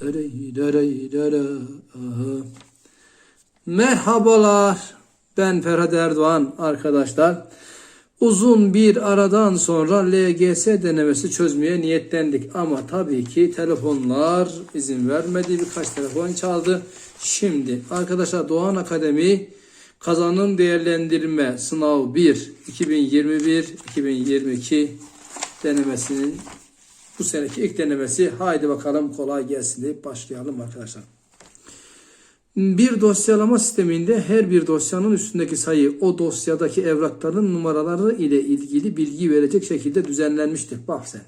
Dere, dere, dere. Merhabalar. Ben Ferhat Erdoğan arkadaşlar. Uzun bir aradan sonra LGS denemesi çözmeye niyetlendik. Ama tabii ki telefonlar izin vermedi. Birkaç telefon çaldı. Şimdi arkadaşlar Doğan Akademi kazanım değerlendirme sınav 1 2021-2022 denemesinin bu seneki ilk denemesi. Haydi bakalım kolay gelsin deyip başlayalım arkadaşlar. Bir dosyalama sisteminde her bir dosyanın üstündeki sayı o dosyadaki evrakların numaraları ile ilgili bilgi verecek şekilde düzenlenmiştir. Bak sen.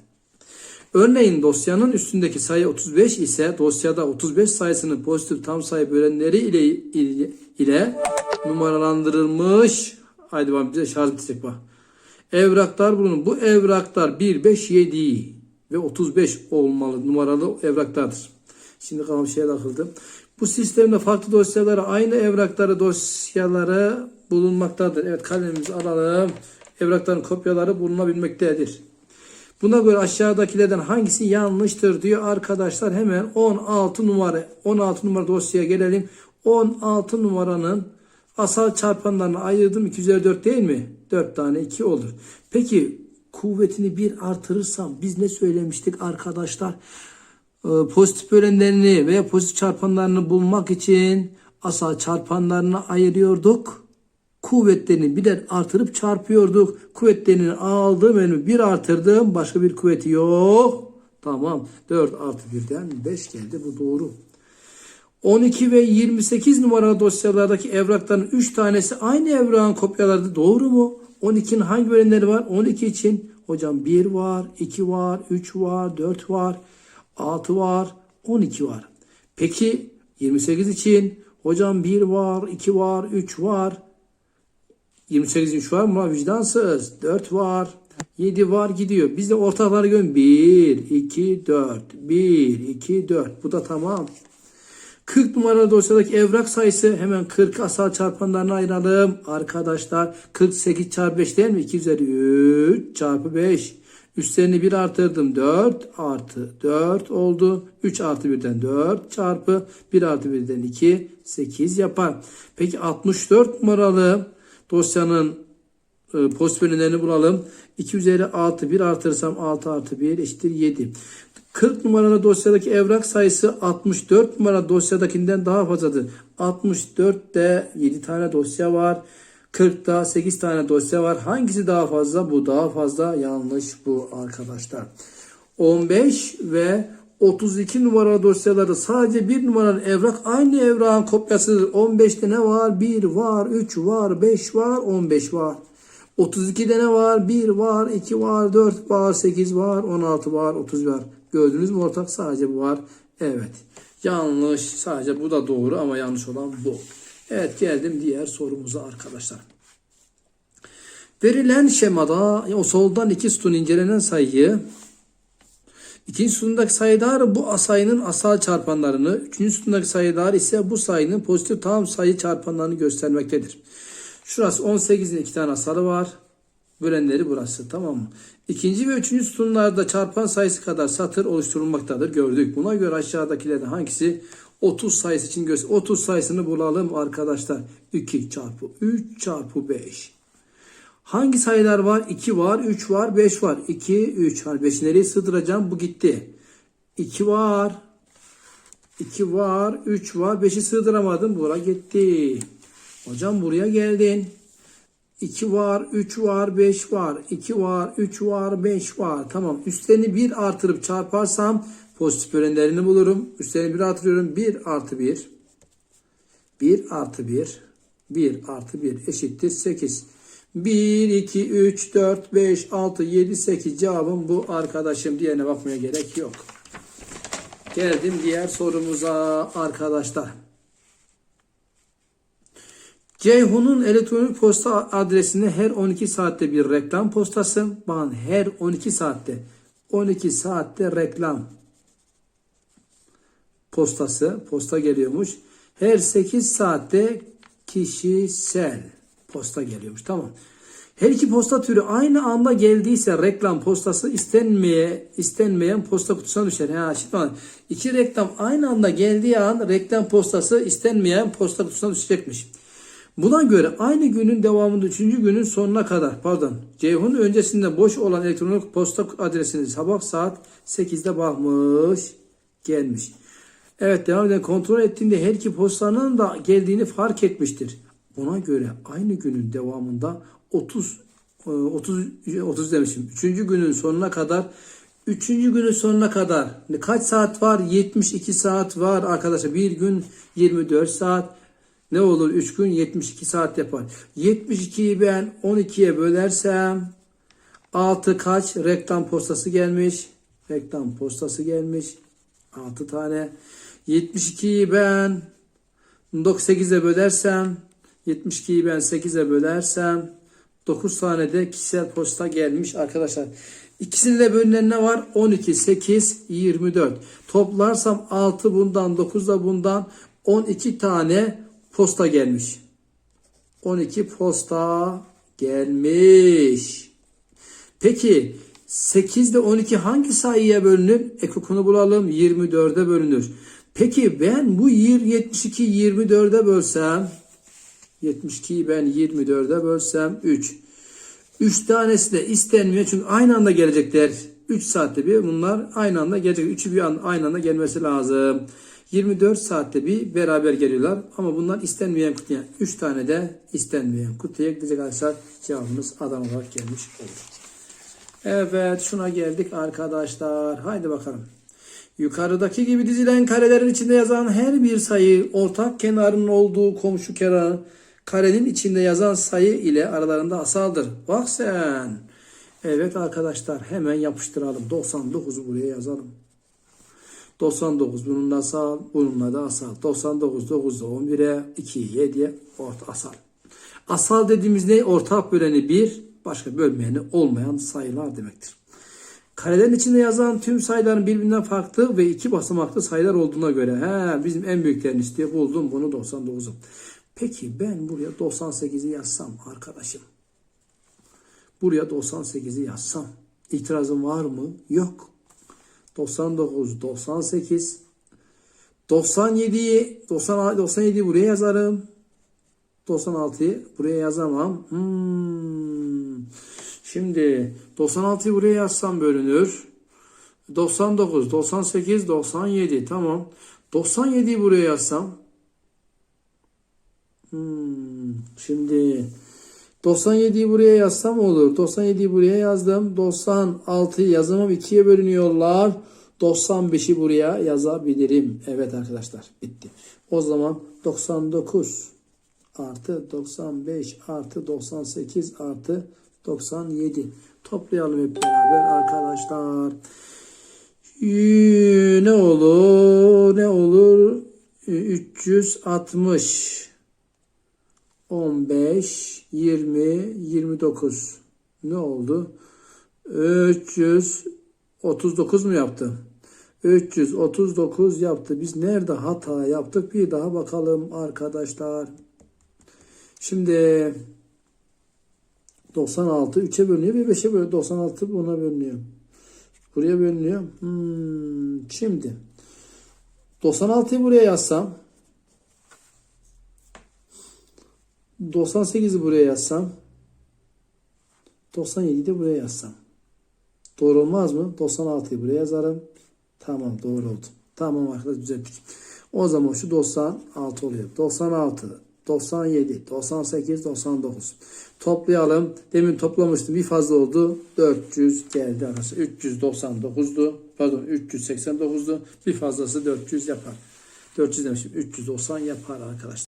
Örneğin dosyanın üstündeki sayı 35 ise dosyada 35 sayısının pozitif tam sayı bölenleri ile ile, ile numaralandırılmış. Haydi bak bize şarj bitecek bak. Evraklar bulunur. Bu evraklar 1, 5, 7 ve 35 olmalı numaralı evraklardır. Şimdi kafam şeye takıldı. Bu sistemde farklı dosyalara aynı evrakları dosyaları bulunmaktadır. Evet kalemimizi alalım. Evrakların kopyaları bulunabilmektedir. Buna göre aşağıdakilerden hangisi yanlıştır diyor arkadaşlar. Hemen 16 numara 16 numara dosyaya gelelim. 16 numaranın asal çarpanlarını ayırdım. 2 üzeri 4 değil mi? 4 tane 2 olur. Peki kuvvetini bir artırırsam biz ne söylemiştik arkadaşlar? Ee, pozitif bölenlerini veya pozitif çarpanlarını bulmak için asal çarpanlarını ayırıyorduk. Kuvvetlerini birer artırıp çarpıyorduk. Kuvvetlerini aldım elimi bir artırdım. Başka bir kuvveti yok. Tamam. 4 artı 1'den 5 geldi. Bu doğru. 12 ve 28 numaralı dosyalardaki evrakların 3 tanesi aynı evrağın kopyaları doğru mu? 12'nin hangi bölümleri var? 12 için hocam 1 var, 2 var, 3 var, 4 var, 6 var, 12 var. Peki 28 için hocam 1 var, 2 var, 3 var. 28 3 var mı? Vicdansız. 4 var. 7 var gidiyor. Biz de ortakları gön 1, 2, 4. 1, 2, 4. Bu da tamam. 40 numaralı dosyadaki evrak sayısı hemen 40 asal çarpanlarına ayıralım. Arkadaşlar 48 çarpı 5 değil mi? 2 üzeri 3 çarpı 5. Üstlerini 1 artırdım. 4 artı 4 oldu. 3 artı 1'den 4 çarpı 1 artı 1'den 2 8 yapar. Peki 64 numaralı dosyanın e, pozitif bölümlerini bulalım. 2 üzeri 6 1 artırsam 6 artı 1 eşittir 7. 40 numaralı dosyadaki evrak sayısı 64 numaralı dosyadakinden daha fazladır. 64'te 7 tane dosya var. 40'ta 8 tane dosya var. Hangisi daha fazla? Bu daha fazla. Yanlış bu arkadaşlar. 15 ve 32 numaralı dosyaları sadece bir numaralı evrak aynı evrağın kopyasıdır. 15'te ne var? 1 var, 3 var, 5 var, 15 var. 32'de ne var? 1 var, 2 var, 4 var, 8 var, 16 var, 30 var. Gördünüz mü ortak? Sadece bu var. Evet. Yanlış. Sadece bu da doğru ama yanlış olan bu. Evet geldim diğer sorumuza arkadaşlar. Verilen şemada o soldan iki sütun incelenen sayıyı ikinci sütundaki sayılar bu sayının asal çarpanlarını, üçüncü sütundaki sayılar ise bu sayının pozitif tam sayı çarpanlarını göstermektedir. Şurası 18'in iki tane asalı var. Bölenleri burası tamam mı? İkinci ve üçüncü sütunlarda çarpan sayısı kadar satır oluşturulmaktadır. Gördük. Buna göre aşağıdakilerden hangisi 30 sayısı için göster. 30 sayısını bulalım arkadaşlar. 2 çarpı 3 çarpı 5. Hangi sayılar var? 2 var, 3 var, 5 var. 2, 3. Hani 5'i nereye sığdıracağım? Bu gitti. 2 var. 2 var, 3 var. 5'i sığdıramadım. Bura gitti. Hocam buraya geldin. 2 var, 3 var, 5 var. 2 var, 3 var, 5 var. Tamam. Üstlerini 1 artırıp çarparsam pozitif bölenlerini bulurum. Üstlerini 1 artırıyorum. 1 artı 1. 1 artı 1. 1 artı 1 eşittir 8. 1, 2, 3, 4, 5, 6, 7, 8 cevabım bu arkadaşım. Diğerine bakmaya gerek yok. Geldim diğer sorumuza arkadaşlar. Ceyhun'un elektronik posta adresine her 12 saatte bir reklam postası. Bakın her 12 saatte 12 saatte reklam postası posta geliyormuş. Her 8 saatte kişisel posta geliyormuş. Tamam. Her iki posta türü aynı anda geldiyse reklam postası istenmeye istenmeyen posta kutusuna düşer. Ha, şimdi bak, iki reklam aynı anda geldiği an reklam postası istenmeyen posta kutusuna düşecekmiş. Buna göre aynı günün devamında 3. günün sonuna kadar pardon Ceyhun öncesinde boş olan elektronik posta adresini sabah saat 8'de bakmış gelmiş. Evet devam edelim. Kontrol ettiğinde her iki postanın da geldiğini fark etmiştir. Buna göre aynı günün devamında 30 e, 30 30 demişim. 3. günün sonuna kadar 3. günün sonuna kadar kaç saat var? 72 saat var arkadaşlar. Bir gün 24 saat. Ne olur 3 gün 72 saat yapar. 72'yi ben 12'ye bölersem 6 kaç reklam postası gelmiş? Reklam postası gelmiş. 6 tane. 72'yi ben 8'e bölersem 72'yi ben 8'e bölersem 9 tane de kişisel posta gelmiş arkadaşlar. İkisini de bölünen ne var? 12, 8, 24. Toplarsam 6 bundan 9 da bundan 12 tane posta gelmiş. 12 posta gelmiş. Peki 8 ile 12 hangi sayıya bölünür? Ekokunu bulalım. 24'e bölünür. Peki ben bu 72 24'e bölsem 72'yi ben 24'e bölsem 3. 3 tanesi de istenmiyor çünkü aynı anda gelecekler. 3 saatte bir bunlar aynı anda gelecek. Üçü bir an aynı anda gelmesi lazım. 24 saatte bir beraber geliyorlar ama bunlar istenmeyen kutuya 3 tane de istenmeyen kutuya gidecek arkadaşlar cevabımız adam olarak gelmiş olur. Evet şuna geldik arkadaşlar. Haydi bakalım. Yukarıdaki gibi dizilen karelerin içinde yazan her bir sayı ortak kenarının olduğu komşu kenar karenin içinde yazan sayı ile aralarında asaldır. Bak sen. Evet arkadaşlar hemen yapıştıralım. 99'u buraya yazalım. 99 bununla asal, bununla da asal. 99 9'da 11'e 2 7'ye orta asal. Asal dediğimiz ne? Ortak böleni 1, başka bölmeyeni olmayan sayılar demektir. Karelerin içinde yazan tüm sayıların birbirinden farklı ve iki basamaklı sayılar olduğuna göre he, bizim en büyüklerini istiyor. Buldum bunu 99'u. Peki ben buraya 98'i yazsam arkadaşım. Buraya 98'i yazsam. itirazın var mı? Yok. 99, 98, 97'yi 97'yi buraya yazarım. 96'yı buraya yazamam. Hmm. Şimdi 96'yı buraya yazsam bölünür. 99, 98, 97 tamam. 97'yi buraya yazsam. Hmm. Şimdi 97'yi buraya yazsam olur. 97'yi buraya yazdım. 96'yı yazamam. 2'ye bölünüyorlar. 95'i buraya yazabilirim. Evet arkadaşlar bitti. O zaman 99 artı 95 artı 98 artı 97. Toplayalım hep beraber arkadaşlar. Ee, Ne olur? Ne olur? Ee, 360 15 20 29 ne oldu? 339 mu yaptı? 339 yaptı. Biz nerede hata yaptık? Bir daha bakalım arkadaşlar. Şimdi 96 3'e bölünüyor bir 5'e bölünüyor. 96 buna bölünüyor. Buraya bölünüyor. Hmm, şimdi 96'yı buraya yazsam 98'i buraya yazsam 97'yi de buraya yazsam. Doğru olmaz mı? 96'yı buraya yazarım. Tamam doğru oldu. Tamam arkadaşlar düzelttik. O zaman şu 96 oluyor. 96, 97, 98, 99. Toplayalım. Demin toplamıştım. Bir fazla oldu. 400 geldi arkadaşlar. 399'du. Pardon 389'du. Bir fazlası 400 yapar. 400 demişim. 390 yapar arkadaşlar.